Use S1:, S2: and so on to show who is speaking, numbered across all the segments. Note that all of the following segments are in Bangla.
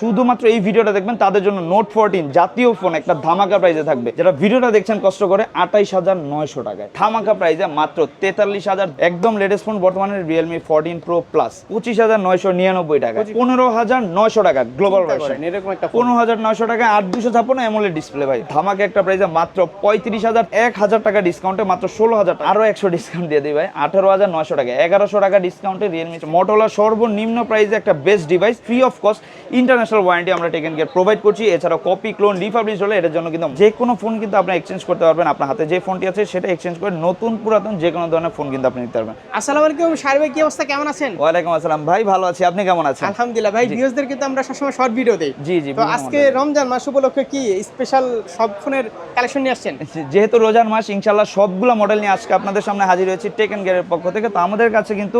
S1: শুধুমাত্র এই ভিডিওটা দেখবেন তাদের জন্য নোট ফোরটিন জাতীয় ফোন একটা ধামাকা প্রাইজে থাকবে। যারা ভিডিওটা দেখছেন কষ্ট করে আঠাইশ হাজার নয়শো টাকায়। ধামাকা প্রাইজে মাত্র তেতাল্লিশ হাজার একদম লেটেস্ট ফোন বর্তমানে রিয়েলমি ফোরটিন প্রো প্লাস পঁচিশ হাজার নয়শো নিরানব্বই টাকা। পনেরো হাজার নয়শো টাকা গ্লোবাল ভার্সন
S2: এরকম একটা
S1: পনেরো হাজার নয়শো টাকা আট দুশো ছাপ্পান্ন এমলের ডিসপ্লে ভাই। ধামাকা একটা প্রাইসে মাত্র পঁয়ত্রিশ হাজার এক হাজার টাকা ডিসকাউন্টে মাত্র ষোলো হাজার আরও একশো ডিসকাউন্ট দিয়ে দিই ভাই আঠারো হাজার নয়শো টাকা এগারোশো টাকা ডিসকাউন্টে রিয়েলমি মোটোলা সর্বনিম্ন প্রাইজে একটা best device free of cost international warranty আমরা টেকেন কেয়ার প্রোভাইড করছি। এছাড়া কপি ক্লোন রিফাবলিশ হলে এটার জন্য কিন্তু যে কোনো ফোন কিন্তু আপনি এক্সচেঞ্জ করতে পারবেন। আপনার হাতে যে ফোনটি আছে সেটা এক্সচেঞ্জ করে নতুন পুরাতন যে কোনো ধরনের ফোন কিন্তু আপনি নিতে পারবেন।
S2: আসসালামু আলাইকুম সার্বিক কি অবস্থা? কেমন আছেন?
S1: ওয়ালাইকুম আসসালাম। ভাই ভালো আছি। আপনি কেমন আছেন?
S2: আলহামদুলিল্লাহ। ভাই ভিউয়ার্সদের কিন্তু আমরা সবসময় শর্ট ভিডিও দেই।
S1: জি জি
S2: তো আজকে রমজান মাস উপলক্ষে কি স্পেশাল সব ফোনের কালেকশন নিয়ে আসছেন?
S1: যেহেতু রোজার মাস ইনশাল্লাহ সবগুলো মডেল নিয়ে আজকে আপনাদের সামনে হাজির হয়েছি টেকেন গেয়ারের পক্ষ থেকে। তো আমাদের কাছে কিন্তু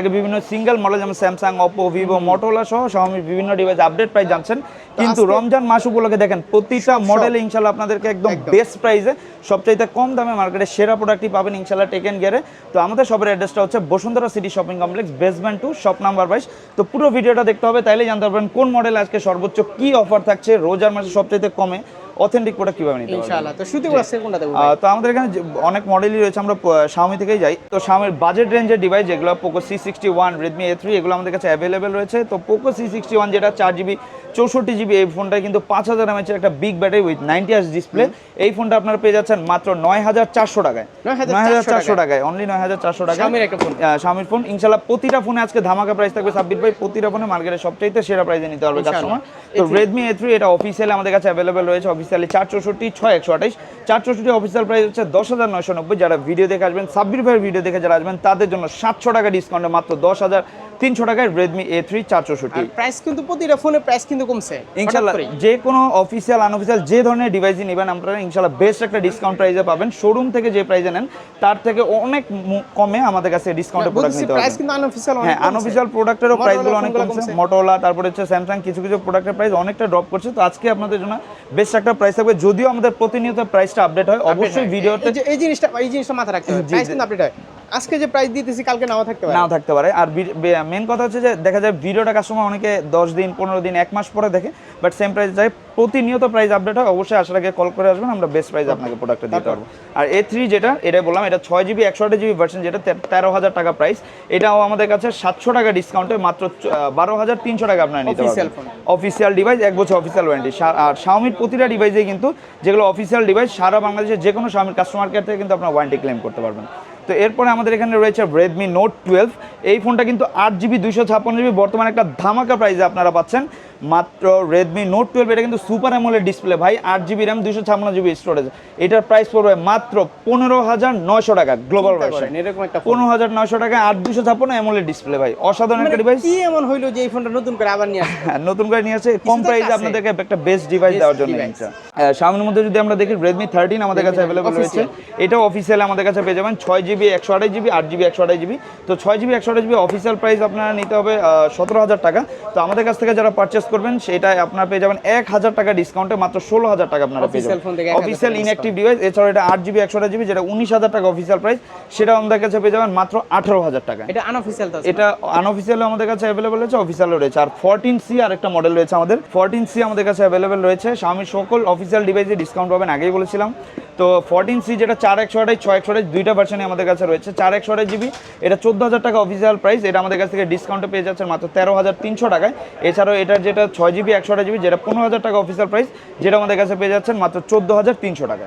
S1: আগে বিভিন্ন সিঙ্গেল মডেল যেমন স্যামসাং অপো ভিভো মোটোলা সহ Xiaomi বিভিন্ন ডিভাইস আপডেট প্রাইস জানছেন। কিন্তু রমজান মাস উপলক্ষে দেখেন প্রতিটা মডেল ইনশাল্লাহ আপনাদেরকে একদম
S2: একদম।
S1: বেস্ট প্রাইসে সবচাইতে কম দামে মার্কেটে সেরা প্রোডাক্টই পাবেন ইনশাল্লাহ টেকেন গিয়ারে তো আমাদের সবের অ্যাড্রেসটা হচ্ছে Bashundhara city shopping complex basement two shop number বাইশ। তো পুরো ভিডিওটা দেখতে হবে তাইলে জানতে পারবেন কোন মডেল আজকে সর্বোচ্চ কি অফার থাকছে। রোজার মাসে সবচাইতে কমে। অথেন্টিক প্রোডাক্ট কীভাবে নিতে
S2: ইনশাআল্লাহ। তো শুরু করছে কোনটা দেবো
S1: তো আমাদের এখানে অনেক মডেলই রয়েছে আমরা শাওমি থেকেই যাই। তো শাওমির বাজেট রেঞ্জের ডিভাইস যেগুলো Poco C sixty one Redmi A three এগুলো আমাদের কাছে অ্যাভেলেবেল রয়েছে। তো পোকো সি সিক্সটি ওয়ান যেটা চার জিবি চৌষট্টি জিবি এই ফোনটা কিন্তু পাঁচ হাজার এমএচের একটা বিগ ব্যাটারি উইথ নাইনটি আস ডিসপ্লে এই ফোনটা আপনারা পেয়ে যাচ্ছেন মাত্র নয় হাজার চারশো টাকায়। নয় হাজার চারশো টাকায়। অনলি নয় হাজার চারশো টাকা
S2: Xiaomi-র একটা ফোন।
S1: স্বামীর ফোন ইনশাল্লাহ প্রতিটা ফোনে আজকে ধামাকা প্রাইস থাকবে। সাব্বির ভাই প্রতিটা ফোনে মার্কেটে সবচাইতে সেরা প্রাইসে নিতে পারবে
S2: ইনশাআল্লাহ।
S1: কাস্টমার তো রেডমি এ থ্রি এটা অফিসিয়ালি আমাদের কাছে অ্যাভেলেবেল রয়েছে অফিসিয়ালি চার চৌষট্টি ছয় একশো আঠাইশ চার চৌষট্টি অফিসিয়াল প্রাইস হচ্ছে দশ হাজার নয়শো নব্বই। যারা ভিডিও দেখে আসবেন সাব্বির ভাইয়ের ভিডিও দেখে যারা আসবেন তাদের জন্য সাতশো টাকা ডিসকাউন্টে মাত্র দশ হাজার। তিনশো টাকায় রেডমি এ থ্রি চার চৌষট্টি
S2: প্রাইস কিন্তু প্রতিটা ফোনের প্রাইস কিন্তু কমছে
S1: ইনশাল্লাহ যে কোনো অফিসিয়াল আনঅফিসিয়াল যে ধরনের ডিভাইসই নেবেন আপনারা ইনশাল্লাহ বেস্ট একটা ডিসকাউন্ট প্রাইসে পাবেন। শোরুম থেকে যে প্রাইসে নেন তার থেকে অনেক কমে আমাদের কাছে ডিসকাউন্টে প্রোডাক্ট নিতে
S2: প্রাইস কিন্তু আনঅফিসিয়াল অনেক
S1: হ্যাঁ আনঅফিসিয়াল প্রোডাক্টেরও প্রাইসগুলো অনেক কমছে। মোটোলা তারপরে হচ্ছে স্যামসাং কিছু কিছু প্রোডাক্টের প্রাইস অনেকটা ড্রপ করছে। তো আজকে আপনাদের জন্য বেস্ট একটা প্রাইস থাকবে। যদিও আমাদের প্রতিনিয়ত প্রাইসটা আপডেট হয় অবশ্যই ভিডিওতে
S2: এই জিনিসটা এই জিনিসটা মাথায় রাখতে হবে। প্রাইস কিন্তু আপডেট হয়। আজকে যে প্রাইস দিতেছি কালকে নাও থাকতে পারে।
S1: নাও থাকতে পারে। আর মেন কথা হচ্ছে যে দেখা যায় ভিডিওটা কাস্টমার অনেকে দশ দিন পনেরো দিন এক মাস পরে দেখে বাট সেম প্রাইস যায়। প্রতিনিয়ত প্রাইস আপডেট হয়। অবশ্যই আসার আগে কল করে আসবেন আমরা বেস্ট প্রাইস আপনাকে প্রোডাক্টটা দিতে পারব। আর এ থ্রি যেটা এটাই বললাম এটা ছয় জিবি একশো আট জিবি ভার্সন যেটা তেরো হাজার টাকা প্রাইস এটাও আমাদের কাছে সাতশো টাকা ডিসকাউন্টে মাত্র বারো হাজার তিনশো টাকা আপনারা নিতে পারবেন। অফিসিয়াল ডিভাইস এক বছর অফিসিয়াল ওয়ারেন্টি আর শাওমির প্রতিটা ডিভাইসে কিন্তু যেগুলো অফিসিয়াল ডিভাইস সারা বাংলাদেশের যে কোনো শাওমির কাস্টমার কেয়ার থেকে কিন্তু আপনার ওয়ারেন্টি ক্লেম করতে পারবেন। তো এরপরে আমাদের এখানে রয়েছে রেডমি নোট টুয়েলভ এই ফোনটা কিন্তু আট জিবি দুইশো ছাপ্পান্ন জিবি বর্তমানে একটা ধামাকা প্রাইসে আপনারা পাচ্ছেন। মাত্র রেডমি নোট টুয়েলভ এটা কিন্তু সুপার অ্যামোলেড ডিসপ্লে ভাই আট জিবি র্যাম দুইশো ছাপ্পান্ন জিবি স্টোরেজ এটার প্রাইস পড়বে মাত্র পনেরো হাজার নয়শো টাকা গ্লোবাল
S2: ফোন
S1: পনেরো হাজার নয়শো টাকা আট দুশো ছাপ্পান্ন অ্যামোলেড ডিসপ্লে ভাই। অসাধারণ একটা ডিভাইস
S2: কি এমন হইল যে এই ফোনটা নতুন করে আবার নিয়ে
S1: হ্যাঁ, নতুন করে নিয়ে আসে কম প্রাইসে আপনাদেরকে একটা বেস্ট ডিভাইস দেওয়ার জন্য। সামনের মধ্যে যদি আমরা দেখি রেডমি থার্টিন আমাদের কাছে অ্যাভেলেবল রয়েছে। এটাও অফিসিয়াল আমাদের কাছে পেয়ে যাবেন। ছয় জিবি একশো আঠাশ জিবি আট জিবি একশো আঠাশ জিবি তো ছয় জিবি একশো আঠাশ জিবি অফিসিয়াল প্রাইস আপনারা নিতে হবে সতেরো হাজার টাকা। তো আমাদের কাছ থেকে যারা পারচেস করবেন সেটা আপনারা পেয়ে যাবেন এক হাজার টাকা ডিসকাউন্টে মাত্র ষোলো হাজার টাকা আপনারা পেয়ে যাবেন।
S2: phone থেকে 1000
S1: অফিসিয়াল ইনঅ্যাক্টিভ ডিভাইস এছাড়া এটা আট জিবি একশো আঠাশ জিবি যেটা উনিশ হাজার টাকা অফিসিয়াল প্রাইস সেটা আমাদের কাছে পেয়ে যাবেন মাত্র আঠারো হাজার টাকা
S2: এটা আনঅফিসিয়াল
S1: এটা আনঅফিসিয়াল আমাদের কাছে অ্যাভেলেবল রয়েছে অফিসিয়ালও রয়েছে। আর ফোরটিন সি আর একটা মডেল রয়েছে আমাদের। ফোরটিন সি আমাদের কাছে অ্যাভেলেবল রয়েছে। স্বামীর সকল অফিসিয়াল ডিভাইসে ডিসকাউন্ট পাবেন আগেই বলেছিলাম। তো ফোরটিন সি যেটা চার একশো আঠাশ ছয় একশো আঠাশ দুইটা ভার্সনে আমাদের কাছে রয়েছে। চার একশো আঠাশ জিবি এটা চোদ্দ হাজার টাকা অফিসিয়াল প্রাইস এটা আমাদের কাছ থেকে ডিসকাউন্টে পেয়ে যাচ্ছে মাত্র তেরো হাজার তিনশো টাকায়। এছাড়াও এটার যেটা ছয় জিবি একশো আঠাশ জিবি যেটা পনেরো হাজার টাকা অফিসিয়াল প্রাইস যেটা আমাদের কাছে পেয়ে যাচ্ছেন মাত্র চোদ্দ হাজার তিনশো
S2: টাকা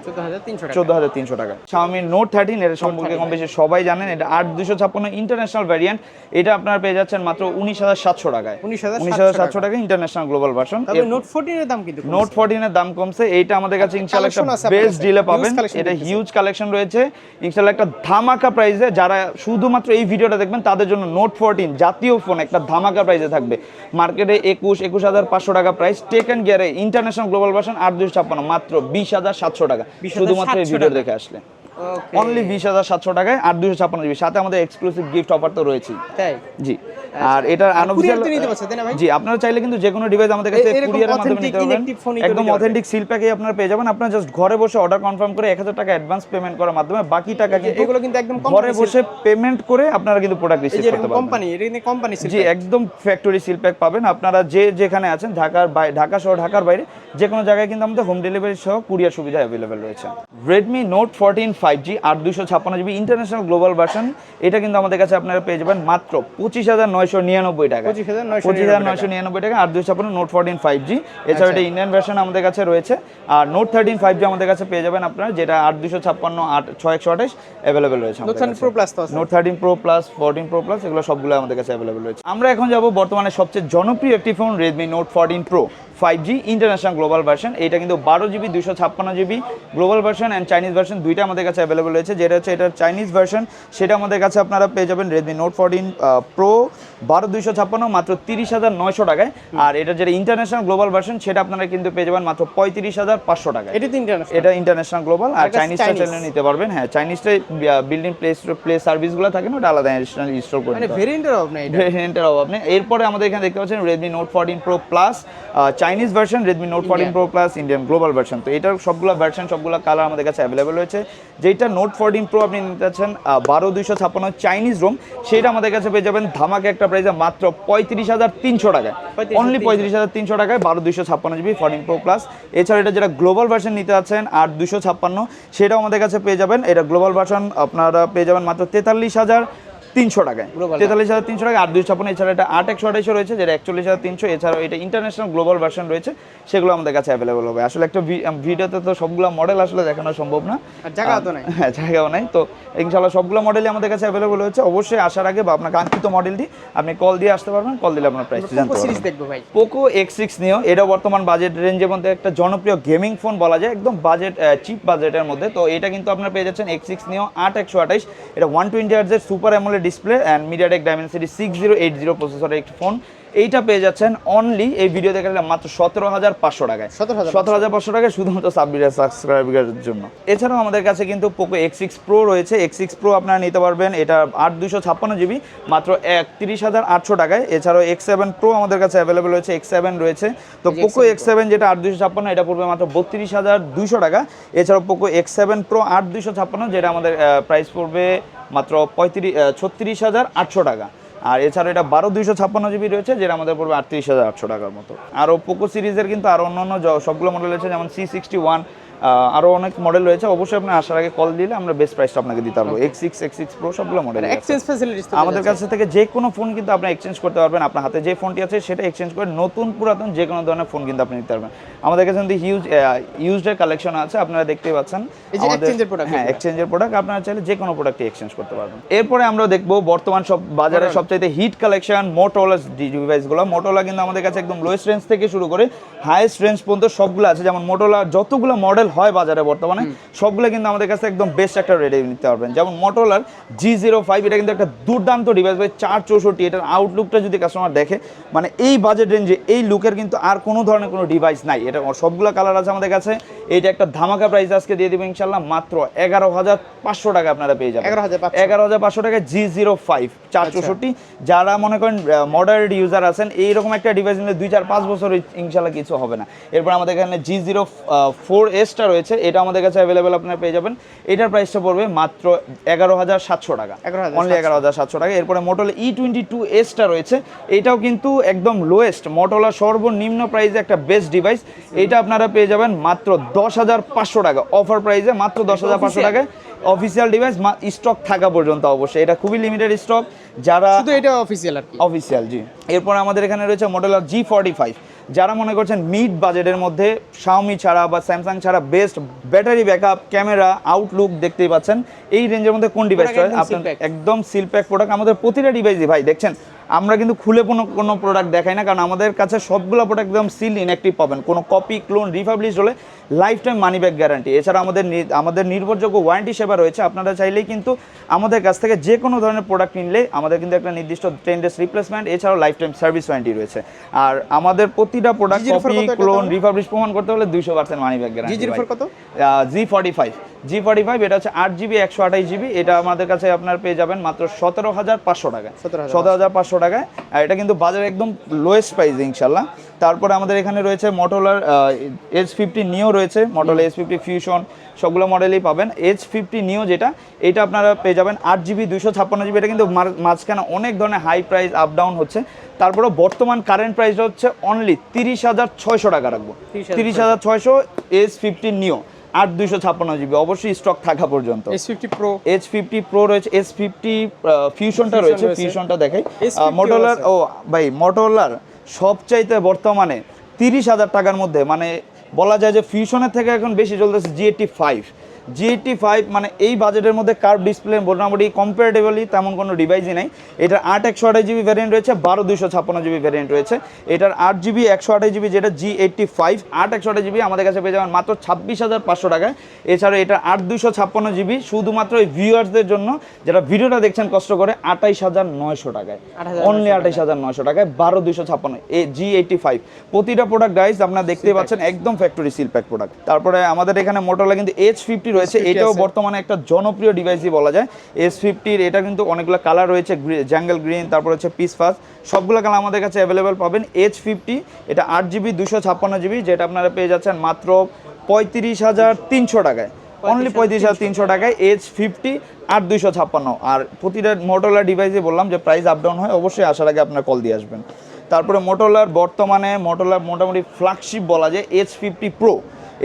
S1: চোদ্দ হাজার তিনশো টাকা Xiaomi নোট থার্টিন এর সম্পর্কে কম বেশি সবাই জানেন এটা আট দুশো ছাপ্পান্ন ইন্টারন্যাশনাল ভ্যারিয়েন্ট এটা আপনার পেয়ে যাচ্ছেন মাত্র উনিশ হাজার সাতশো টাকায়। উনিশ হাজার সাতশো টাকা ইন্টারন্যাশনাল গ্লোবাল ভার্সন
S2: নোট ফোরটিনের দাম কিন্তু
S1: নোট ফোরটিনের দাম কমছে এইটা আমাদের কাছে ইনশাল্লাহ একটা বেস্ট ডিলে
S2: Huge
S1: পাবেন। এটা হিউজ কালেকশন রয়েছে। ইনশাল্লাহ একটা ধামাকা প্রাইসে যারা শুধুমাত্র এই ভিডিওটা দেখবেন তাদের জন্য নোট ফোরটিন জাতীয় ফোন একটা ধামাকা প্রাইসে থাকবে। মার্কেটে একুশ একুশ হাজার পাঁচশো টাকা প্রাইস টেকেন গিয়ারে ইন্টারন্যাশনাল গ্লোবাল ভার্সন আট দুশো ছাপ্পান্ন মাত্র বিশ হাজার সাতশো টাকা। শুধুমাত্র এই ভিডিও দেখে আসলে। অনলি বিশ হাজার সাতশো টাকায় আট দুশো ছাপ্পান্ন জিবি সাথে আমাদের এক্সক্লুসিভ গিফট অফার তো রয়েছেই।
S2: তাই?
S1: জি। আর এটার
S2: আর
S1: আনঅফিসিয়াল
S2: courier তো নিতে পারছে, তাই না ভাই?
S1: জি আপনারা চাইলে কিন্তু যে কোনো ডিভাইস আমাদের কাছে কুরিয়ারের মাধ্যমে নিতে পারবেন। একদম অথেন্টিক সিল প্যাকে আপনারা পেয়ে যাবেন। আপনারা জাস্ট ঘরে বসে অর্ডার কনফার্ম করে এক হাজার টাকা অ্যাডভান্স পেমেন্ট করার মাধ্যমে বাকি টাকা কিন্তু
S2: এগুলো কিন্তু একদম
S1: ঘরে বসে পেমেন্ট করে আপনারা কিন্তু প্রোডাক্ট রিসিভ করতে পারবেন।
S2: কোম্পানি এটা কিন্তু কোম্পানি
S1: জি একদম ফ্যাক্টরি সিল প্যাক পাবেন। আপনারা যে যেখানে আছেন ঢাকার ঢাকা সহ ঢাকার বাইরে যে কোনো জায়গায় কিন্তু আমাদের হোম ডেলিভারি সহ কুরিয়ার সুবিধা অ্যাভেলেবেল রয়েছে। Redmi note fourteen five G আট দুশো ছাপ্পান্ন জিবি ইন্টারন্যাশনাল গ্লোবাল ভার্সন এটা কিন্তু আমাদের কাছে আপনারা পেয়ে যাবেন মাত্র পঁচিশ হাজার নয়শো নিরানব্বই টাকা। পঁচিশ হাজার নয়শো নিরানব্বই টাকা। ছাপ্পান্ন নোট ফোরটিন ফাইভ জি এছাড়া। এটা ইন্ডিয়ান ভার্সন আমাদের কাছে রয়েছে। আর নোট থার্টিন ফাইভ জি আমাদের কাছে পেয়ে যাবেন আপনারা যেটা আট দুশো ছাপ্পান্ন আট ছয় একশো আঠাশ অ্যাভেলেবেল রয়েছে
S2: note
S1: thirteen pro plus fourteen pro plus এগুলো সবগুলো আমাদের কাছে অ্যাভেলেবল রয়েছে। আমরা এখন যাব বর্তমানে সবচেয়ে জনপ্রিয় একটি phone Redmi note fourteen pro five G international global version এটা কিন্তু বারো জিবি দুশো ছাপ্পান্ন GB global version and Chinese version দুইটা আমাদের কাছে অ্যাভেলেবল রয়েছে। যেটা হচ্ছে এটার চাইনিজ ভার্সন সেটা আমাদের কাছে আপনারা পেয়ে যাবেন রেডমি নোট ফোরটিন প্রো বারো দুইশো ছাপ্পান্ন মাত্র তিরিশ হাজার নয়শো টাকায়। আর এটা যেটা ইন্টারন্যাশনাল গ্লোবাল ভার্সন সেটা আপনারা কিন্তু পেয়ে যাবেন মাত্র পঁয়ত্রিশ হাজার পাঁচশো টাকায়।
S2: এটা
S1: এটা ইন্টারন্যাশনাল গ্লোবাল আর চাইনিজটা। চাইলে নিতে পারবেন। হ্যাঁ চাইনিজটা বিল্ডিং প্লেস প্লে সার্ভিসগুলো থাকে না ওটা আলাদা অ্যাডিশনাল ইনস্টল করে
S2: মানে ভেরিয়েন্টের অভাব নাই
S1: ভেরিয়েন্টের অভাব নেই। এরপরে আমাদের এখানে দেখতে পাচ্ছেন Redmi note fourteen pro plus Chinese version Redmi note fourteen pro plus Indian global version তো এটার সবগুলো ভার্সন সবগুলো কালার আমাদের কাছে অ্যাভেলেবেল রয়েছে। যেটা নোট ফোরটিন প্রো আপনি নিতে চাচ্ছেন বারো দুইশো ছাপ্পান্ন চাইনিজ রোম সেটা আমাদের কাছে পেয়ে যাবেন ধামাকে একটা প্রাইসে মাত্র পঁয়ত্রিশ হাজার তিনশো টাকায়। অনলি পঁয়ত্রিশ হাজার তিনশো টাকায় বারো দুশো ছাপ্পান্ন জিবি ফোরটিন প্রো প্লাস। এছাড়া এটা যেটা গ্লোবাল ভার্সন নিতে আছেন আর দুশো ছাপ্পান্ন সেটাও আমাদের কাছে পেয়ে যাবেন। এটা গ্লোবাল ভার্সন আপনারা পেয়ে যাবেন মাত্র তেতাল্লিশ হাজার তিনশো টাকায়। তেতাল্লিশ হাজার তিনশো টাকা আট দুই ছাপ্পান্ন এছাড়া এটা আট একশো আঠাইশো রয়েছে যেটা একচল্লিশ হাজার তিনশো এছাড়াও এটা ইন্টারন্যাশনাল গ্লোবাল ভার্সন রয়েছে সেগুলো আমাদের কাছে অ্যাভেলেবল হবে। আসলে একটা ভিডিওতে তো সবগুলো মডেল আসলে দেখানো সম্ভব না।
S2: আর জায়গা তো নাই।
S1: হ্যাঁ জায়গাও নাই। তো ইনশাল্লাহ সবগুলো মডেলই আমাদের কাছে অ্যাভেলেবল হয়েছে। অবশ্যই আসার আগে বা আপনার কাঙ্ক্ষিত মডেলটি আপনি কল দিয়ে আসতে পারবেন কল দিলে আপনার প্রাইস জানতে
S2: সিরিজ
S1: পারবেন।
S2: দেখব ভাই।
S1: পোকো এক্স সিক্স নিও এটা বর্তমান বাজেট রেঞ্জের মধ্যে একটা জনপ্রিয় গেমিং ফোন বলা যায় একদম বাজেট চিপ বাজেটের মধ্যে। তো এটা কিন্তু আপনারা পেয়ে যাচ্ছেন এক্স সিক্স নিও আট একশো আঠাইশ। এটা one twenty আর্জের super AMOLED display and media MediaTek Dimensity six zero eight zero প্রসেসরের একটি ফোন এইটা পেয়ে যাচ্ছেন অনলি এই ভিডিও দেখে মাত্র সতেরো হাজার পাঁচশো টাকায়।
S2: 17,500
S1: সতেরো হাজার পাঁচশো টাকায় শুধুমাত্র সাবমিটার সাবস্ক্রাইবারের জন্য। এছাড়াও আমাদের কাছে কিন্তু পোকো এক্স সিক্স প্রো রয়েছে। এক্স সিক্স প্রো আপনারা নিতে পারবেন। এটা আট দুশো ছাপ্পান্ন জিবি মাত্র একত্রিশ হাজার আটশো টাকায়। এছাড়াও এক্স সেভেন প্রো আমাদের কাছে অ্যাভেলেবেল রয়েছে। এক্স সেভেন রয়েছে। তো পোকো
S2: X7
S1: এক্স সেভেন যেটা আট দুশো ছাপ্পান্ন এটা পড়বে মাত্র বত্রিশ হাজার দুশো টাকা। এছাড়াও পোকো এক্স সেভেন প্রো আট দুশো ছাপ্পান্ন যেটা আমাদের প্রাইস পড়বে মাত্র পঁয়ত্রিশ ছত্রিশ হাজার আটশো টাকা। আর এছাড়া এটা বারো দুইশো ছাপ্পান্ন জিবি রয়েছে, যেটা আমাদের পড়বে আটত্রিশ হাজার আটশো টাকার মতো। আরও পোকো সিরিজের কিন্তু আরও অন্য অন্য সবগুলো মডেল রয়েছে, যেমন সি সিক্সটি ওয়ান আরও অনেক মডেল রয়েছে। অবশ্যই আপনি আসার আগে কল দিলে আমরা বেস্ট প্রাইসটা আপনাকে দিতে পারব। X six X six pro সবগুলো মডেল
S2: এক্সচেঞ্জ ফ্যাসিলিটিস
S1: আমাদের কাছে থেকে যে কোনো ফোন কিন্তু আপনি এক্সচেঞ্জ করতে পারবেন। আপনার হাতে যে ফোনটি আছে সেটা এক্সচেঞ্জ করে নতুন পুরাতন যে কোনো ধরনের ফোন কিন্তু আপনি নিতে পারবেন। আমাদের কাছে কিন্তু হিউজ ইউজডের কালেকশন আছে। আপনারা দেখতেই পাচ্ছেন। হ্যাঁ। এক্সচেঞ্জের প্রোডাক্ট আপনারা চাইলে যে কোনো প্রোডাক্টই এক্সচেঞ্জ করতে পারবেন। এরপরে আমরা দেখব বর্তমান সব বাজারে। সবচাইতে হিট কালেকশন মোটোলা ডিভাইসগুলো মোটোলা কিন্তু আমাদের কাছে একদম লোয়েস্ট রেঞ্জ থেকে শুরু করে হাইয়েস্ট রেঞ্জ পর্যন্ত সবগুলো আছে। যেমন মোটোলা যতগুলো মডেল হয় বাজারে বর্তমানে সবগুলো কিন্তু আমাদের কাছে একদম বেস্ট একটা রেডি নিতে পারবেন। যেমন মোটোলার জি জিরো ফাইভ এটা কিন্তু একটা দুর্দান্ত ডিভাইস ভাই চার চৌষট্টি এটার আউটলুকটা যদি কাস্টমার দেখে মানে এই বাজেট রেঞ্জে এই লুকের কিন্তু আর কোনো ধরনের কোনো ডিভাইস নাই। এটা সবগুলো কালার আছে আমাদের কাছে। এইটা একটা ধামাকা প্রাইস আজকে দিয়ে দেবো ইনশাল্লাহ মাত্র এগারো হাজার পাঁচশো টাকা আপনারা পেয়ে যাবেন।
S2: 11,500
S1: এগারো হাজার পাঁচশো। টাকা জি জিরো ফাইভ চার। চৌষট্টি। যারা মনে করেন মডারেট ইউজার আছেন এইরকম একটা ডিভাইস নিলে দুই চার পাঁচ বছর ইনশাল্লাহ কিছু হবে না। এরপর আমাদের এখানে জি জিরো ফোর এসটা রয়েছে এটা আমাদের কাছে অ্যাভেলেবেল আপনারা পেয়ে যাবেন। এটার প্রাইসটা পড়বে মাত্র এগারো হাজার সাতশো টাকা। অনলি এগারো হাজার সাতশো টাকা। এরপরে মোটোলা ই টোয়েন্টি টু এসটা রয়েছে। এটাও কিন্তু একদম লোয়েস্ট মোটোলা সর্বনিম্ন প্রাইসে একটা বেস্ট ডিভাইস এটা আপনারা পেয়ে যাবেন মাত্র দশ হাজার পাঁচশো টাকা। অফার প্রাইসে মাত্র দশ হাজার পাঁচশো? টাকায়। অফিসিয়াল ডিভাইস স্টক থাকা পর্যন্ত অবশ্যই। এটা খুবই লিমিটেড স্টক যারা
S2: এটা অফিসিয়াল
S1: অফিসিয়াল জি। এরপর আমাদের এখানে রয়েছে মডেল জি ফর্টি ফাইভ যারা মনে করছেন মিড বাজেটের মধ্যে শাওমি ছাড়া বা স্যামসাং ছাড়া best battery backup camera outlook দেখতেই পাচ্ছেন। এই রেঞ্জের মধ্যে কোন ডিভাইস আপনার একদম সিল প্যাক প্রোডাক্ট আমাদের প্রতিটা ডিভাইসই ভাই দেখছেন? আমরা কিন্তু খুলে কোনো কোনো প্রোডাক্ট দেখাই না কারণ আমাদের কাছে সবগুলো প্রোডাক্ট একদম সিল ইনঅ্যাক্টিভ পাবেন। কোনো কপি ক্লোন রিপাবলিশ হলে life time money back guarantee এছাড়া আমাদের আমাদের নির্ভরযোগ্য ওয়ারেন্টি সেবা রয়েছে। আপনারা চাইলেই কিন্তু আমাদের কাছ থেকে যে কোনো ধরনের প্রোডাক্ট কিনলে আমাদের কিন্তু একটা নির্দিষ্ট টেন ডেজ রিপ্লেসমেন্ট এছাড়াও লাইফ টাইম সার্ভিস ওয়ারেন্টি রয়েছে। আর আমাদের প্রতিটা প্রোডাক্ট কপি ক্লোন রিফারবিশ প্রমাণ করতে হলে দুইশো percent money back
S2: G G four কত?
S1: G forty five G forty five এটা হচ্ছে আট জিবি একশো আঠাশ জিবি এটা আমাদের কাছে আপনার পেয়ে যাবেন মাত্র সতেরো হাজার পাঁচশো টাকায়। সতেরো হাজার পাঁচশো। টাকায়। আর এটা কিন্তু বাজারে একদম লোয়েস্ট প্রাইস ইনশাল্লাহ তারপরে আমাদের এখানে রয়েছে মটোলার এস ফিফটি নিও রয়েছে। মটোলা এস ফিফটি ফিউশন সবগুলো মডেলই পাবেন। এইচ ফিফটি নিও যেটা এটা আপনারা পেয়ে যাবেন আট জিবি দুশো ছাপ্পান্ন জিবি এটা কিন্তু মাঝখানে অনেক ধরনের হাই প্রাইস আপ ডাউন হচ্ছে। তারপরে বর্তমান কারেন্ট প্রাইসটা হচ্ছে অনলি তিরিশ হাজার ছয়শো টাকা রাখব। তিরিশ হাজার ছয়শো। এস ফিফটি নিও আট দুইশো ছাপ্পান্ন জিবি। অবশ্যই স্টক থাকা পর্যন্ত।
S2: S fifty pro
S1: H fifty pro রয়েছে। এস ফিফটি ফিউশনটা রয়েছে। ফিউশনটা দেখাই।
S2: S50
S1: মোটোলার ও ভাই মোটোলার সবচাইতে বর্তমানে তিরিশ হাজার টাকার মধ্যে মানে বলা যায় যে ফিউশনের থেকে এখন বেশি চলতেছে G eighty five G eighty five মানে এই বাজেটের মধ্যে কার্ভ ডিসপ্লে মোটামুটি কম্পারেটিভলি তেমন কোনো ডিভাইসই নেই। এটার আট একশো আঠাশ জিবি ভ্যারিয়েন্ট রয়েছে বারো দুশো ছাপ্পান্ন জিবি ভ্যারিয়েন্ট রয়েছে। এটার আট জিবি একশো আঠাশ জিবি যেটা জি এইটটি ফাইভ আট একশো আঠাশ জিবি আমাদের কাছে পেয়ে যাবেন মাত্র ছাব্বিশ হাজার পাঁচশো টাকায়। এছাড়া এটা আট দুশো ছাপ্পান্ন জিবি শুধুমাত্র এই ভিউয়ার্সদের জন্য যারা ভিডিওটা দেখছেন কষ্ট করে আঠাইশ হাজার নয়শো টাকায়। অনলি আঠাইশ হাজার নয়শো টাকায় বারো দুশো ছাপ্পান্ন এ জি এইটটি ফাইভ প্রতিটা প্রোডাক্ট গাইজ আপনারা দেখতেই পাচ্ছেন একদম ফ্যাক্টরি সিল প্যাক প্রোডাক্ট তারপরে আমাদের এখানে মোটরলা কিন্তু এইচ ফিফটি রয়েছে এটাও বর্তমানে একটা জনপ্রিয় ডিভাইসই বলা যায়। এস ফিফটির এটা কিন্তু অনেকগুলো কালার রয়েছে জ্যাঙ্গেল গ্রিন তারপর হচ্ছে পিস ফাস সবগুলো কালার আমাদের কাছে অ্যাভেলেবেল পাবেন। এইচ ফিফটি এটা আট জিবি দুশো ছাপ্পান্ন জিবি যেটা আপনারা পেয়ে যাচ্ছেন মাত্র পঁয়ত্রিশ হাজার তিনশো টাকায়। অনলি পঁয়ত্রিশ হাজার তিনশো টাকায় এইচ ফিফটি আট দুইশো ছাপ্পান্ন। আর প্রতিটা মোটোলার ডিভাইসে বললাম যে প্রাইস আপ ডাউন হয় অবশ্যই আসার আগে আপনার কল দিয়ে আসবেন। তারপরে মোটোলার বর্তমানে মোটোলার মোটামুটি ফ্ল্যাগশিপ বলা যায় এইচ ফিফটি প্রো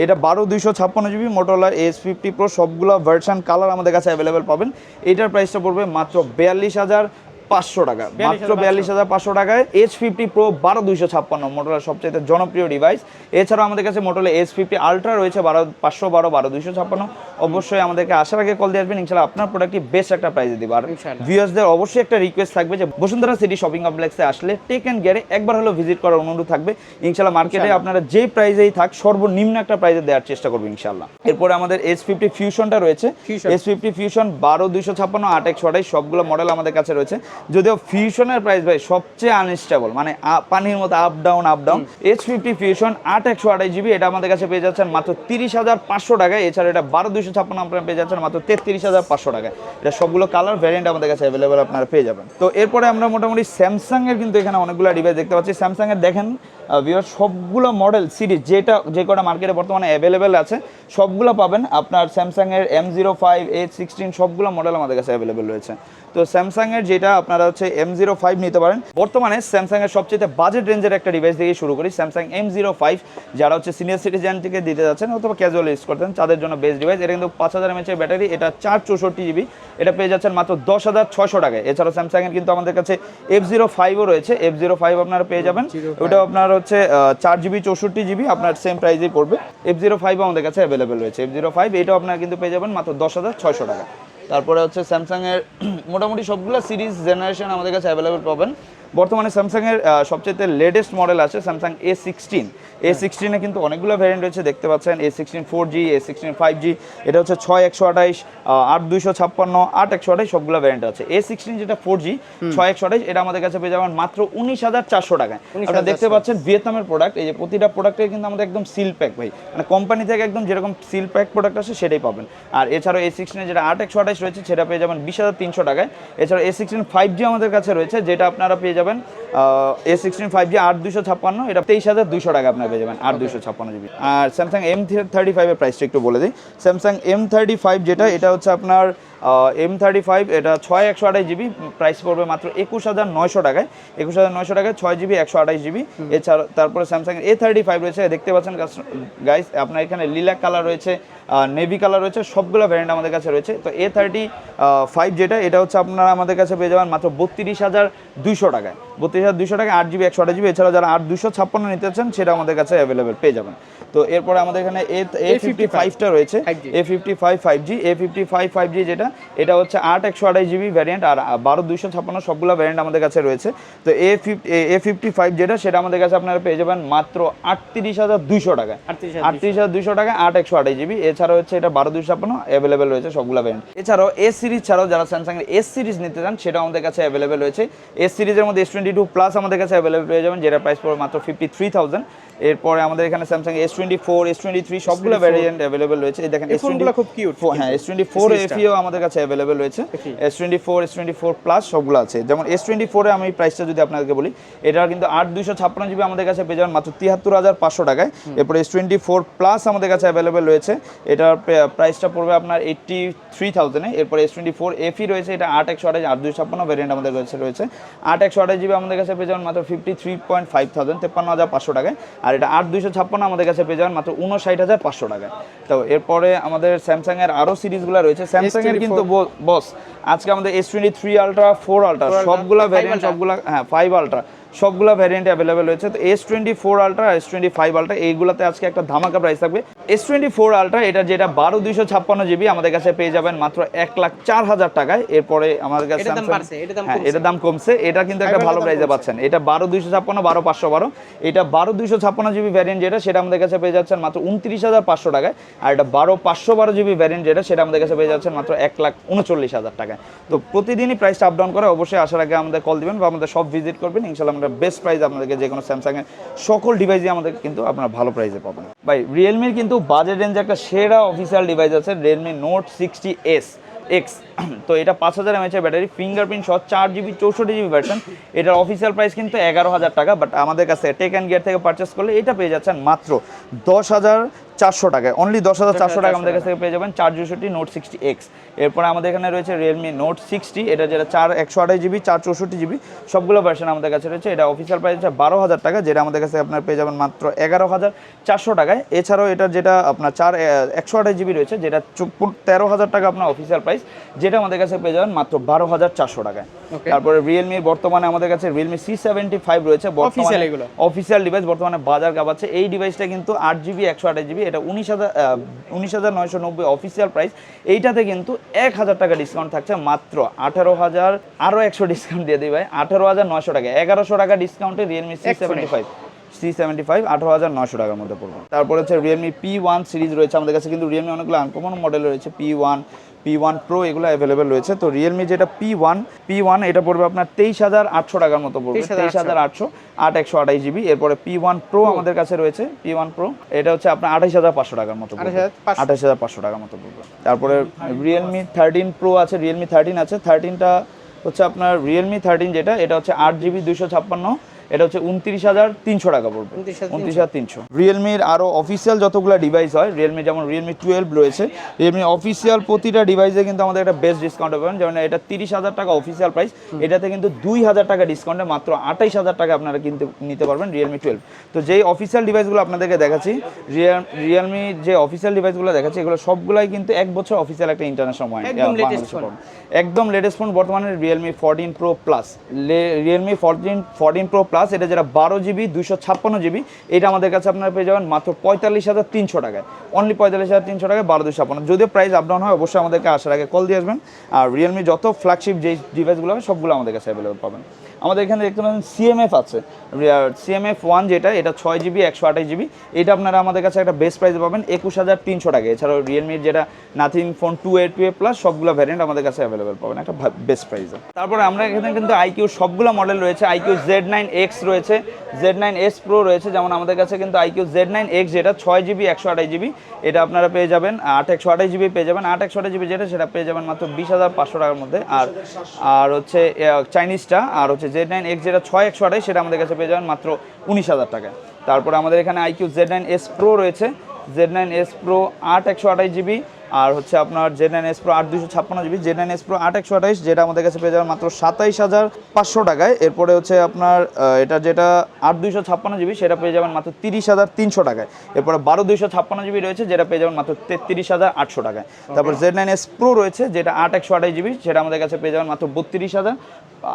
S1: এটা বারো দুইশো ছাপ্পান্ন জিবি মোটোলার এস ফিফটি প্রো সবগুলো ভার্সান কালার আমাদের কাছে অ্যাভেলেবেল পাবেন। এটার প্রাইসটা পড়বে মাত্র বিয়াল্লিশ হাজার পাঁচশো টাকা। মাত্র বিয়াল্লিশ হাজার পাঁচশো টাকায় এইচ ফিফটি প্রো বারো দুইশো ছাপ্পান্ন মোটোলার সবচেয়ে জনপ্রিয় ডিভাইস এছাড়াও আমাদের কাছে মোটোলা এইচ ফিফটি আলট্রা রয়েছে বারো পাঁচশো বারো বারো দুইশো ছাপ্পান্ন। অবশ্যই আমাদেরকে আসার আগে কল দিয়ে আসবেন ইনশাল্লাহ আপনার প্রোডাক্টটি বেস্ট একটা প্রাইজে দিব। আর ভিউয়ার্সদের অবশ্যই একটা রিকোয়েস্ট থাকবে যে বসুন্ধরা সিটি শপিং কমপ্লেক্সে আসলে টেক অ্যান্ড গিয়ারে একবার হলো ভিজিট করার অনুরোধ থাকবে। ইনশাল্লাহ মার্কেটে আপনারা যে প্রাইজেই থাক সর্বনিম্ন একটা প্রাইজে দেওয়ার চেষ্টা করব ইনশাল্লাহ। এরপরে আমাদের এস ফিফটি ফিউশনটা রয়েছে। এস ফিফটি ফিউশন বারো দুইশো ছাপ্পান্ন আট একশো আঠাইশ সবগুলো মডেল আমাদের কাছে রয়েছে। যদিও ফিউশনের প্রাইস ভাই সবচেয়ে আনস্টেবল মানে পানির মতো up down up down H fifty fusion আট একশো আঠাইশ জিবি এটা আমাদের কাছে পেয়ে যাচ্ছেন মাত্র তিরিশ হাজার পাঁচশো টাকায়। এছাড়া এটা বারো দুইশো ছাপ্পান্ন আপনারা পেয়ে যাচ্ছেন মাত্র তেত্রিশ হাজার পাঁচশো টাকায়। এটা সবগুলো কালার ভ্যারিয়েন্ট আমাদের কাছে অ্যাভেলেবেল আপনারা পেয়ে যাবেন। তো এরপরে আমরা মোটামুটি স্যামসাং এর কিন্তু এখানে অনেকগুলো ডিভাইস দেখতে পাচ্ছি। স্যামসাং এর দেখেন ভিওর সবগুলো মডেল সিরিজ যেটা যে কটা মার্কেটে বর্তমানে অ্যাভেলেবেল আছে সবগুলো পাবেন। আপনার স্যামসাং এর M zero five eight sixteen সবগুলো মডেল আমাদের কাছে অ্যাভেলেবেল রয়েছে। তো স্যামসাং এর যেটা আপনারা হচ্ছে এম জিরো ফাইভ নিতে পারেন। বর্তমানে স্যামসাং এর সবচেয়ে বাজেট রেঞ্জের একটা ডিভাইস দিয়ে শুরু করি স্যামসাং এম জিরো ফাইভ যারা হচ্ছে সিনিয়র সিটিজেন থেকে দিতে যাচ্ছেন অথবা ক্যাজুয়াল ইউজ করতেন তাদের জন্য বেস্ট ডিভাইস এটা কিন্তু পাঁচ হাজার এমএচের ব্যাটারি এটা চার চৌষট্টি জিবি এটা পেয়ে যাচ্ছেন মাত্র দশ হাজার ছয়শো টাকায়। এছাড়াও স্যামসাং এর কিন্তু আমাদের কাছে এফ জিরো ফাইভও রয়েছে এফ জিরো ফাইভ আপনারা পেয়ে যাবেন। ওটা আপনার হচ্ছে চার জিবি চৌষট্টি জিবি আপনার সেম প্রাইসেই পড়বে। এফ জিরো ফাইভও আমাদের কাছে অ্যাভেলেবেল রয়েছে। এফ জিরো ফাইভ এটাও আপনারা কিন্তু পেয়ে যাবেন মাত্র দশ হাজার ছয়শো টাকা তারপরে হচ্ছে স্যামসাংয়ের মোটামুটি সবগুলো সিরিজ জেনারেশন আমাদের কাছে অ্যাভেলেবেল পাবেন। বর্তমানে স্যামসাংয়ের সবচেয়ে লেটেস্ট মডেল আছে স্যামসাং এ সিক্সটিন এ সিক্সটিনে কিন্তু অনেকগুলো ভ্যারিয়েন্ট রয়েছে দেখতে পাচ্ছেন A sixteen four G A sixteen five G এটা হচ্ছে ছয় একশো আঠাইশ আট দুইশো ছাপ্পান্ন আট একশো আঠাইশ সবগুলো ভ্যারিয়েন্ট আছে। এ সিক্সটিন যেটা ফোর জি ছয় একশো আঠাইশ এটা আমাদের কাছে পেয়ে যাবেন মাত্র উনিশ হাজার চারশো টাকায়। আপনারা দেখতে পাচ্ছেন ভিয়েতনামের প্রোডাক্ট এই যে প্রতিটা প্রোডাক্টের কিন্তু আমাদের একদম সিল প্যাক ভাই। মানে কোম্পানি থেকে একদম যেরকম সিল প্যাক প্রোডাক্ট আছে সেটাই পাবেন। আর এছাড়াও এ সিক্সটিনে যেটা আট একশো আঠাইশ রয়েছে সেটা পেয়ে যাবেন বিশ হাজার তিনশো টাকায়। এছাড়া এ সিক্সটিন ফাইভ জি আমাদের কাছে রয়েছে যেটা আপনারা পেয়ে যাবেন এ সিক্সটিন ফাইভ জি আট দুশো ছাপ্পান্ন এটা তেইশ হাজার দুশো টাকা আপনারা পেয়ে যাবেন আট দুশো ছাপ্পান্ন জিবি আর স্যামসাং এম থার্টি ফাইভের প্রাইসটা একটু বলে দিই। স্যামসাং এম থার্টি ফাইভ যেটা এটা হচ্ছে আপনার এম থার্টি ফাইভ এটা ছয় একশো আঠাশ জিবি প্রাইস পড়বে মাত্র একুশ হাজার নয়শো টাকায়। একুশ হাজার নয়শো টাকায় ছয় জিবি একশো আঠাশ জিবি এছাড়া তারপরে স্যামসাং এ থার্টি ফাইভ রয়েছে দেখতে পাচ্ছেন গাইস আপনার এখানে লিলাক কালার রয়েছে নেভি কালার রয়েছে সবগুলো ভ্যারিয়েন্ট আমাদের কাছে রয়েছে। তো এ থার্টি ফাইভ যেটা এটা হচ্ছে আপনারা আমাদের কাছে পেয়ে যাবেন মাত্র বত্রিশ হাজার দুইশো টাকায় বত্রিশ হাজার দুশো টাকা আট জিবি একশো আঠাশ জিবি। এছাড়া যারা আট দুশো ছাপ্পান্ন নিতে চান সেটা আমাদের কাছে অ্যাভেলেবেল পেয়ে যাবেন। তো এরপরে আমাদের এখানে এ এ ফিফটি ফাইভটা রয়েছে। A fifty five five G A fifty five five G যেটা এটা হচ্ছে আট একশো আঠাশ জিবি ভ্যারিয়েন্ট আর বারো দুইশো ছাপ্পান্ন সবগুলো ভ্যারিয়েন্ট আমাদের কাছে রয়েছে। তো A fifty A fifty five যেটা সেটা আমাদের কাছে আপনারা পেয়ে যাবেন মাত্র আটত্রিশ হাজার দুইশো টাকায়
S2: 38,200
S1: আটত্রিশ হাজার দুইশো টাকা আট একশো আঠাশ জিবি। এছাড়া হচ্ছে এটা বারো দুইশো ছাপ্পান্ন অ্যাভেলেবেল রয়েছে সবগুলো ভ্যারিয়েন্ট এছাড়াও এ সিরিজ ছাড়াও যারা স্যামসাং এর এস সিরিজ নিতে চান সেটা আমাদের কাছে অ্যাভেলেবেল রয়েছে। এস সিরিজের মধ্যে এস টোয়েন্টি টু প্লাস আমাদের কাছে অ্যাভেলেবেল হয়ে যাবেন যেটা প্রাইস পড়বে মাত্র ফিফটি থ্রি থাউজেন্ড এরপরে আমাদের এখানে Samsung S twenty four S twenty three সবগুলো ভ্যারিয়েন্ট অ্যাভেলেবেল রয়েছে। এই দেখেন
S2: এই ফোনগুলো খুব কিউট
S1: হ্যাঁ এস টোয়েন্টি ফোর এফিও আমাদের কাছে অ্যাভেলেবেল রয়েছে। S twenty four S twenty four plus সবগুলো আছে। যেমন এস টোয়েন্টি ফোরে আমি প্রাইসটা যদি আপনাদেরকে বলি এটা কিন্তু আট দুইশো ছাপ্পান্ন জিবি আমাদের কাছে পেয়ে যাবেন মাত্র তিয়াত্তর হাজার পাঁচশো টাকায়। এরপরে এস টোয়েন্টি ফোর প্লাস আমাদের কাছে অ্যাভেলেবেল রয়েছে। এটার প্রাইসটা পড়বে আপনার এইট্টি থ্রি থাউজেন্ডে এরপরে এস টোয়েন্টি ফোর এফি রয়েছে এটা আট একশো আঠাশ আট দুইশো ছাপ্পান্ন ভ্যারিয়েন্ট আমাদের কাছে রয়েছে। আট একশো আঠাশ জিবি আমাদের কাছে পেয়ে যাবেন মাত্র fifty three point five thousand তেপ্পান্ন হাজার পাঁচশো টাকায়। আর এটা আট দুইশো ছাপ্পান্ন আমাদের কাছে পেয়ে যাবেন মাত্র উনষাট হাজার পাঁচশো টাকায়। তো এরপরে আমাদের স্যামসাং এর আরও সিরিজগুলো রয়েছে। স্যামসাং এর কিন্তু বস আজকে আমাদের S twenty three ultra four ultra সবগুলো ভ্যারিয়েন্ট সবগুলা হ্যাঁ ফাইভ আলট্রা সবগুলা ভ্যারিয়েন্ট অ্যাভেলেবেল রয়েছে। তো S twenty four ultra S twenty five ultra এইগুলাতে আজকে একটা ধামাকা প্রাইস থাকবে। এস টোয়েন্টি ফোর আলট্রা এটা যেটা বারো দুইশো ছাপ্পান্ন জিবি আমাদের কাছে পেয়ে যাবেন মাত্র এক লাখ চার হাজার টাকায়। এরপরে আমাদের কাছে
S2: এটার দাম
S1: হ্যাঁ
S2: কমছে।
S1: এটার দাম কমছে। এটা কিন্তু একটা ভালো প্রাইসে পাচ্ছেন। এটা বারো দুইশো ছাপ্পান্ন বারো পাঁচশো বারো। এটা বারো দুইশো ছাপ্পান্ন জিবি ভ্যারিয়েন্ট যেটা সেটা আমাদের কাছে পেয়ে যাচ্ছেন মাত্র উনত্রিশ হাজার পাঁচশো টাকায়। আর এটা বারো পাঁচশো বারো জিবি ভ্যারিয়েন্ট যেটা সেটা আমাদের কাছে পেয়ে যাচ্ছেন মাত্র এক লাখ উনচল্লিশ হাজার টাকায়। তো প্রতিদিনই প্রাইসটা আপ ডাউন করে অবশ্যই আসার আগে আমাদের কল দিবেন বা আমাদের সব ভিজিট করবেন। ইনশাল্লাহ আমরা বেস্ট প্রাইস আপনাদেরকে যে কোনো স্যামসাংয়ের সকল ডিভাইসই আমাদের কিন্তু আপনারা ভালো প্রাইসে পাবেন। ভাই রিয়েলমির কিন্তু বাজেট রেঞ্জে একটা সেরা অফিসিয়াল ডিভাইস আছে Realme note sixty S X তো এটা পাঁচ হাজার এমএচের ব্যাটারি ফিঙ্গারপ্রিন্ট সহ চার জিবি চৌষট্টি জিবি ভার্সন এটার অফিসিয়াল প্রাইস কিন্তু এগারো হাজার টাকা বাট আমাদের কাছে টেক অ্যান্ড গিয়ার থেকে পারচেস করলে এটা পেয়ে যাচ্ছেন মাত্র দশ হাজার চারশো টাকায় অনলি দশ হাজার চারশো টাকা আমাদের কাছ থেকে পেয়ে যাবেন চার চৌষট্টি নোট সিক্সটি এক্স এরপরে আমাদের এখানে রয়েছে রিয়েলমি নোট সিক্সটি এটা যেটা চার একশো আঠাশ জিবি চার চৌষট্টি জিবি সবগুলো ভার্সন আমাদের কাছে রয়েছে। এটা অফিসিয়াল প্রাইস হচ্ছে বারো হাজার টাকা যেটা আমাদের কাছে আপনার পেয়ে যাবেন মাত্র এগারো হাজার চারশো টাকায়। এছাড়াও এটা যেটা আপনার চার একশো আঠাশ জিবি রয়েছে যেটা তেরো হাজার টাকা আপনার অফিসিয়াল প্রাইস যেটা আমাদের কাছে পেয়ে যাবেন মাত্র বারো হাজার চারশো টাকায়. তারপরে রিয়েলমির বর্তমানে আমাদের কাছে রিয়েলমি সি সেভেন্টি ফাইভ রয়েছে। অফিসিয়াল ডিভাইস বর্তমানে বাজার কাপাচ্ছে এই ডিভাইসটা কিন্তু আট জিবি একশো আঠাশ জিবি এটা উনিশ হাজার উনিশ হাজার নয়শো নব্বই অফিসিয়াল প্রাইস এইটাতে কিন্তু এক হাজার টাকা ডিসকাউন্ট থাকছে মাত্র আঠারো হাজার আরও একশো ডিসকাউন্ট দিয়ে দিই ভাই। আঠারো হাজার নয়শো টাকা এগারোশো টাকা ডিসকাউন্টে Realme
S2: six
S1: seventy. Five C seventy five আঠারো হাজার নশো টাকার মধ্যে পড়বে। তারপরে হচ্ছে রিয়েলমি পি ওয়ান সিরিজ রয়েছে আমাদের কাছে কিন্তু রিয়েলমি অনেকগুলো আনকমন মডেল রয়েছে P one P one pro এগুলো অ্যাভেলেবেল রয়েছে। তো রিয়েলমি যেটা পি ওয়ান পি ওয়ান এটা পড়বে আপনার তেইশ হাজার আটশো টাকার মতো পড়বে। তেইশ হাজার আটশো। আট একশো আঠাশ জিবি এরপরে পি ওয়ান প্রো আমাদের কাছে রয়েছে। পি ওয়ান প্রো এটা হচ্ছে আপনার আঠাশ হাজার পাঁচশো টাকার মতো পড়বে।
S2: 28,500
S1: আঠাশ হাজার পাঁচশো টাকার মতো পড়বে। তারপরে রিয়েলমি থার্টিন প্রো আছে রিয়েলমি থার্টিন আছে। থার্টিনটা হচ্ছে আপনার রিয়েলমি থার্টিন যেটা এটা হচ্ছে আট জিবি দুশো ছাপ্পান্ন। এটা হচ্ছে উনত্রিশ হাজার তিনশো টাকা পড়বে। উনত্রিশ হাজার তিনশো। রিয়েলমির আরও অফিসিয়াল যতগুলো ডিভাইস হয় রিয়েলমি যেমন রিয়েলমি টুয়েলভ রয়েছে রিয়েলমি অফিসিয়াল প্রতিটা ডিভাইসে কিন্তু আমাদের একটা বেস্ট ডিসকাউন্ট পাবেন যেমন এটা তিরিশ হাজার টাকা অফিসিয়াল প্রাইস এটাতে কিন্তু দুই হাজার টাকা ডিসকাউন্টে মাত্র আঠাইশ হাজার টাকা আপনারা কিনতে নিতে পারবেন রিয়েলমি টুয়েলভ তো যেই অফিসিয়াল ডিভাইসগুলো আপনাদেরকে দেখাচ্ছি রিয়েল রিয়েলমি যে অফিসিয়াল ডিভাইসগুলো দেখাচ্ছি এগুলো সবগুলাই কিন্তু এক বছর অফিসিয়াল একটা ইন্টারন্যাশনাল
S2: একদম
S1: লেটেস্ট ফোন বর্তমানে Realme fourteen pro plus Realme fourteen fourteen pro plus এটা যেটা বারো জিবি দুশো ছাপ্পান্ন জিবি এটা আমাদের কাছে আপনারা পেয়ে যাবেন মাত্র পঁয়তাল্লিশ হাজার তিনশো টাকায়। অনলি পঁয়তাল্লিশ হাজার তিনশো টাকায় বারো দুশো ছাপ্পান্ন। যদিও প্রাইস আপ ডাউন হয়, অবশ্যই আমাদেরকে আসার আগে কল দিয়ে আসবেন। আর রিয়েলমি যত ফ্ল্যাগশিপ যে ডিভাইসগুলো হবে, সবগুলো আমাদের কাছে অ্যাভেলেবল পাবেন। আমাদের এখানে দেখতে পাচ্ছেন সিএমএফ আছে। সিএমএফ ওয়ান যেটা, এটা ছয় জিবি একশো আঠাশ জিবি এটা আপনারা আমাদের কাছে একটা বেস্ট প্রাইসে পাবেন, একুশ হাজার তিনশো টাকা। এছাড়াও রিয়েলমির যেটা Nothing phone two A two A plus সবগুলো ভ্যারিয়েন্ট আমাদের কাছে অ্যাভেলেবেল পাবেন, একটা বেস্ট প্রাইসে তারপরে আমরা এখানে কিন্তু আইকিউ সবগুলো মডেল রয়েছে। আইকিউ জেড নাইন এক্স রয়েছে জেড নাইন এস প্রো রয়েছে, যেমন আমাদের কাছে কিন্তু আইকিউ জেড নাইন এক্স যেটা ছয় জিবি একশো আঠাশ জিবি এটা আপনারা পেয়ে যাবেন, আট একশো আঠাশ জিবি পেয়ে যাবেন। আট একশো আঠাশ জিবি যেটা, সেটা পেয়ে যাবেন মাত্র বিশ হাজার পাঁচশো টাকার মধ্যে। আর আর হচ্ছে চাইনিজটা আর হচ্ছে জেড নাইন এক্স যেটা ছয় একশো আঠাশ সেটা আমাদের কাছে পেয়ে যাবেন মাত্র উনিশ হাজার টাকায় তারপরে আমাদের এখানে iQOO Z nine S pro রয়েছে। জেড নাইন এস প্রো আট একশো আঠাশ জিবি আর হচ্ছে আপনার জেড নাইন এস প্রো আট দুশো ছাপ্পান্ন GB. Z nine S pro আট একশো আঠাইশ যেটা আমাদের কাছে পেয়ে যাবেন মাত্র সাতাইশ হাজার পাঁচশো টাকায়। এরপরে হচ্ছে আপনার এটা যেটা আট দুশো ছাপ্পান্ন জিবি সেটা পেয়ে যাবেন মাত্র তিরিশ হাজার তিনশো টাকায়। এরপরে বারো দুশো ছাপ্পান্ন জিবি রয়েছে যেটা পেয়ে যাবেন মাত্র তেত্রিশ হাজার আটশো টাকায়। তারপর জেড নাইন এস প্রো রয়েছে যেটা আট একশো আঠাশ জিবি সেটা আমাদের কাছে পেয়ে যাবেন মাত্র বত্রিশ হাজার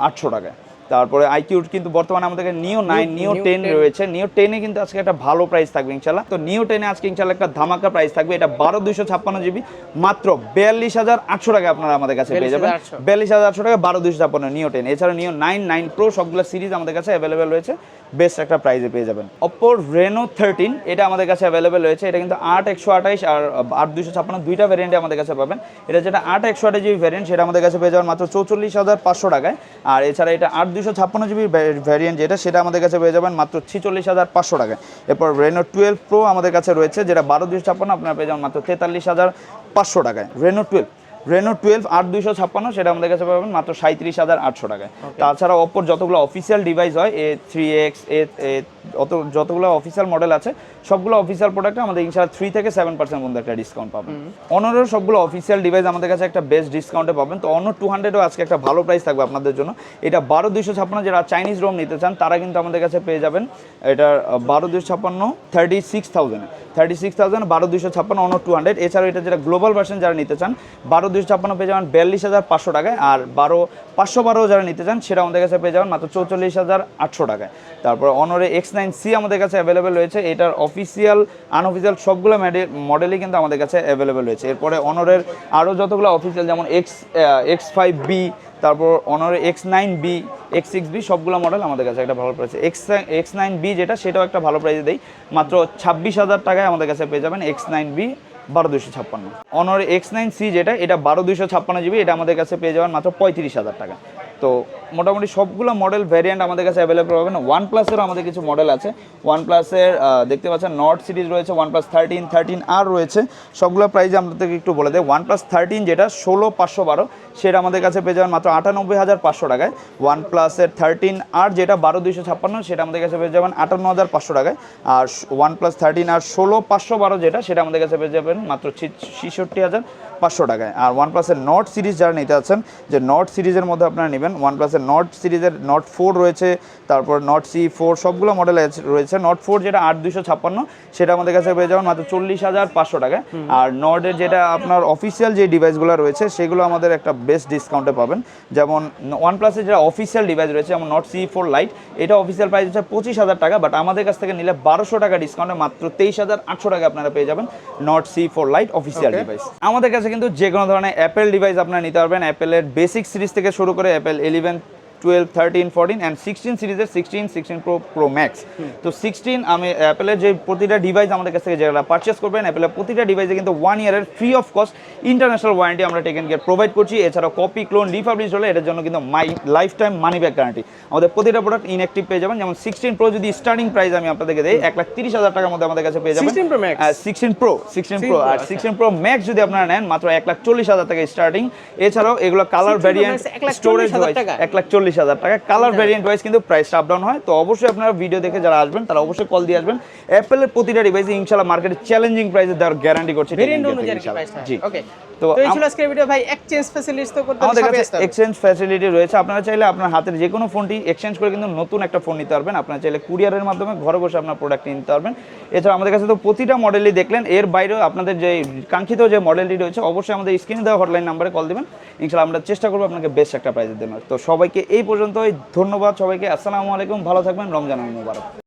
S1: আটশো টাকায়। তারপরে আইকিউর কিন্তু বর্তমানে আমাদের নিও নাইন নিও টেন রয়েছে। নিও টেনে কিন্তু আজকে একটা ভালো প্রাইস থাকবে ইনশাল্লাহ তো নিও টেনে আজকে ইনশাল্লাহ একটা ধামাকা প্রাইস থাকবে। এটা বারো দুইশো ছাপ্পান্ন জিবি মাত্র বিয়াল্লিশ হাজার আটশো টাকা আপনারা আমাদের কাছে পেয়ে যাবেন।
S2: 42,800
S1: বিয়াল্লিশ হাজার আটশো টাকা বারো দুইশো ছাপ্পান্ন নিও টেন এছাড়া নিও নাইন নাইন প্রো সবগুলো সিরিজ আমাদের কাছে অ্যাভেলেবেল রয়েছে। বেস্ট একটা প্রাইসে পেয়ে যাবেন। অপোর রেনো থার্টিন এটা আমাদের কাছে অ্যাভেলেবেল রয়েছে। এটা কিন্তু আট একশো আঠাইশ আর আট দুইশো ছাপ্পান্ন দুইটা ভ্যারিয়েন্টে আমাদের কাছে পাবেন। এটা যেটা আট একশো আঠাশ জিবি ভ্যারিয়েন্ট সেটা আমাদের কাছে পেয়ে যাবেন মাত্র চৌচল্লিশ হাজার পাঁচশো টাকায়। আর এছাড়া এটা আট দুশো ছাপ্পান্ন জিবি ভ্যারিয়েন্ট যেটা, সেটা আমাদের কাছে পেয়ে যাবেন মাত্র ছিচল্লিশ হাজার পাঁচশো টাকায়। এরপর রেনো টুয়েলভ প্রো আমাদের কাছে রয়েছে, যেটা বারো দুশো ছাপ্পান্ন, আপনারা পেয়ে যাবেন মাত্র তেতাল্লিশ হাজার পাঁচশো টাকায়। রেনো টুয়েলভ রেনো টুয়েলভ আট দুইশো ছাপ্পান্ন সেটা আমাদের কাছে পাবেন মাত্র সাঁত্রিশ হাজার আটশো টাকায়। তাছাড়া অপর যতগুলো অফিসিয়াল ডিভাইস হয় এ থ্রি এক্স এ অত যতগুলো অফিসিয়াল মডেল আছে সবগুলো অফিসিয়াল প্রোডাক্টে আমাদের ইনশাল্লাহ থ্রি থেকে সেভেন পার্সেন্ট পর্যন্ত একটা ডিসকাউন্ট পাবেন। অনারের সবগুলো অফিসিয়াল ডিভাইস আমাদের কাছে একটা বেস্ট ডিসকাউন্টে পাবেন। তো অন্য টু হান্ড্রেডও আজকে একটা ভালো প্রাইস থাকবে আপনাদের জন্য। এটা বারো দুইশো ছাপ্পান্ন যারা চাইনিজ রোম নিতে চান তারা কিন্তু আমাদের কাছে পেয়ে যাবেন। এটা বারো দুইশো ছাপ্পান্ন thirty six thousand thirty six thousand বারো দুইশো ছাপ্পান্ন অন্য টু হান্ড্রেড এছাড়াও এটা যেটা গ্লোবাল ভার্সন যারা নিতে চান বারো দুইশো ছাপ্পান্ন পেয়ে যাবেন বিয়াল্লিশ হাজার পাঁচশো টাকায়, আর বারো, পাঁচশো বারো যারা নিতে চান, সেটা আমাদের কাছে পেয়ে যাবেন মাত্র চৌচল্লিশ হাজার আটশো টাকায়। তারপর অনরে এক্স নাইন সি আমাদের কাছে অ্যাভেলেবেল রয়েছে, এটার অফিসিয়াল আনঅফিসিয়াল সবগুলো মডেলই কিন্তু আমাদের কাছে অ্যাভেলেবেল রয়েছে। এরপরে অনরের আরও যতগুলো অফিসিয়াল যেমন এক্স এক্স ফাইভ বি তারপর অনরে X nine B X six B সবগুলো মডেল আমাদের কাছে একটা ভালো প্রাইসে এক্স এক্স নাইন বি যেটা, সেটাও একটা ভালো প্রাইসে দেয় মাত্র ছাব্বিশ হাজার টাকায় আমাদের কাছে পেয়ে যাবেন এক্স নাইন বি বারো দুইশো ছাপ্পান্ন। অনর এক্স নাইন সি যেটা, এটা বারো দুশো ছাপ্পান্ন জিবি, এটা আমাদের কাছে পেয়ে যাওয়ার মাত্র পঁয়ত্রিশ হাজার টাকা। তো মোটামুটি সবগুলো মডেল ভ্যারিয়েন্ট আমাদের কাছে অ্যাভেলেবল পাবেন। ওয়ান প্লাসেরও আমাদের কিছু মডেল আছে। ওয়ান প্লাসের দেখতে পাচ্ছেন নট সিরিজ রয়েছে one plus thirteen thirteen R রয়েছে। সবগুলো প্রাইস আপনাদেরকে একটু বলে দেয় ওয়ান প্লাস থার্টিন যেটা ষোলো পাঁচশো বারো, সেটা আমাদের কাছে পেয়ে যাবেন মাত্র আটানব্বই হাজার পাঁচশো টাকায়। ওয়ান প্লাসের থার্টিন আর যেটা বারো দুইশো ছাপ্পান্ন, সেটা আমাদের কাছে পেয়ে যাবেন আটান্ন হাজার পাঁচশো টাকায়। আর ওয়ান প্লাস থার্টিন আর ষোলো পাঁচশো বারো যেটা, সেটা আমাদের কাছে পেয়ে যাবেন মাত্র ছিষট্টি হাজার। পাঁচশো টাকায়। আর ওয়ান প্লাসের নট সিরিজ যারা নিতে আছেন যে নট সিরিজের মধ্যে আপনারা নেবেন ওয়ান প্লাসের নট সিরিজের নট ফোর রয়েছে তারপর নট সি ফোর সবগুলো মডেল রয়েছে। নট ফোর যেটা আট দুশো ছাপ্পান্ন সেটা আমাদের কাছে পেয়ে যাবেন মাত্র চল্লিশ হাজার পাঁচশো টাকায়। আর নটের যেটা আপনার অফিসিয়াল যে ডিভাইসগুলো রয়েছে সেগুলো আমাদের একটা বেস্ট ডিসকাউন্টে পাবেন। যেমন ওয়ান প্লাসের যেটা অফিসিয়াল ডিভাইস রয়েছে যেমন নট সি ফোর লাইট এটা অফিসিয়াল প্রাইস হচ্ছে পঁচিশ হাজার টাকা বাট আমাদের কাছ থেকে নিলে বারোশো টাকা ডিসকাউন্টে মাত্র তেইশ হাজার আটশো টাকা আপনারা পেয়ে যাবেন Nord C four lite official device আমাদের কাছে কিন্তু যে কোনো ধরনের অ্যাপেল ডিভাইস আপনারা নিতে পারবেন। অ্যাপেলের বেসিক সিরিজ থেকে শুরু করে Apple eleven twelve thirteen fourteen and sixteen সিরিজের sixteen sixteen pro pro max তো সিক্সটিন আমি অ্যাপেলের যে প্রতিটা ডিভাইস আমাদের কাছ থেকে যারা পারচেস করবেন অ্যাপেলের প্রতিটা ডিভাইসে কিন্তু ওয়ান ইয়ারের free of cost international warranty আমরা টেকেন কেয়ার প্রোভাইড করছি। এছাড়াও কপি ক্লোন রিপাবলিশ হলে এটার জন্য কিন্তু my lifetime money back guarantee আমাদের প্রতিটা প্রোডাক্ট ইনঅ্যাক্টিভ পেয়ে যাবেন। যেমন সিক্সটিন প্রো যদি স্টার্টিং প্রাইস আমি আপনাদেরকে দিই এক লাখ তিরিশ হাজার টাকার মধ্যে আমাদের কাছে পেয়ে যাবেন।
S2: 16 Pro Max?
S1: Sixteen pro sixteen pro আর। সিক্সটিন প্রো ম্যাক্স যদি আপনারা নেন মাত্র এক লাখ চল্লিশ হাজার টাকা স্টার্টিং এছাড়াও এগুলো কালার
S2: 16 Pro
S1: ভ্যারিয়েন্ট
S2: Max এক লাখ চল্লিশ
S1: চল্লিশ হাজার টাকা। কালার ভ্যারিয়েন্ট ওয়াইজ কিন্তু প্রাইসটা আপ ডাউন হয়। তো অবশ্যই আপনারা ভিডিও দেখে যারা আসবেন তারা অবশ্যই কল দিয়ে আসবেন। অ্যাপেলের প্রতিটা ডিভাইসে ইনশাল্লাহ মার্কেটে চ্যালেঞ্জিং প্রাইসে দেওয়ার গ্যারান্টি করছে
S2: ভেরিয়েন্ট
S1: Technical থেকে
S2: অনুযায়ী
S1: ইনশাল্লাহ।
S2: প্রাইসটা
S1: জি।
S2: ওকে
S1: তো
S2: তো এই ছিল আজকের ভিডিও ভাই এক্সচেঞ্জ ফ্যাসিলিটিস তো করতে
S1: আমাদের কাছে এক্সচেঞ্জ ফ্যাসিলিটি রয়েছে। আপনারা চাইলে আপনার হাতের যে কোনো ফোনটি এক্সচেঞ্জ করে কিন্তু নতুন একটা ফোন নিতে পারবেন। আপনারা চাইলে কুরিয়ারের মাধ্যমে ঘরে বসে আপনার প্রোডাক্ট নিতে পারবেন। এছাড়া আমাদের কাছে তো প্রতিটা মডেলই দেখলেন। এর বাইরেও আপনাদের যে কাঙ্ক্ষিত যে মডেলটি রয়েছে অবশ্যই আমাদের স্ক্রিনে দেওয়া হটলাইন নাম্বারে কল দিবেন। আমরা চেষ্টা করব আপনাকে বেস্ট একটা প্রাইজের জন্য তো সবাইকে এই পর্যন্তই ধন্যবাদ সবাইকে আসসালামু আলাইকুম ভালো থাকবেন রমজান মুবারক।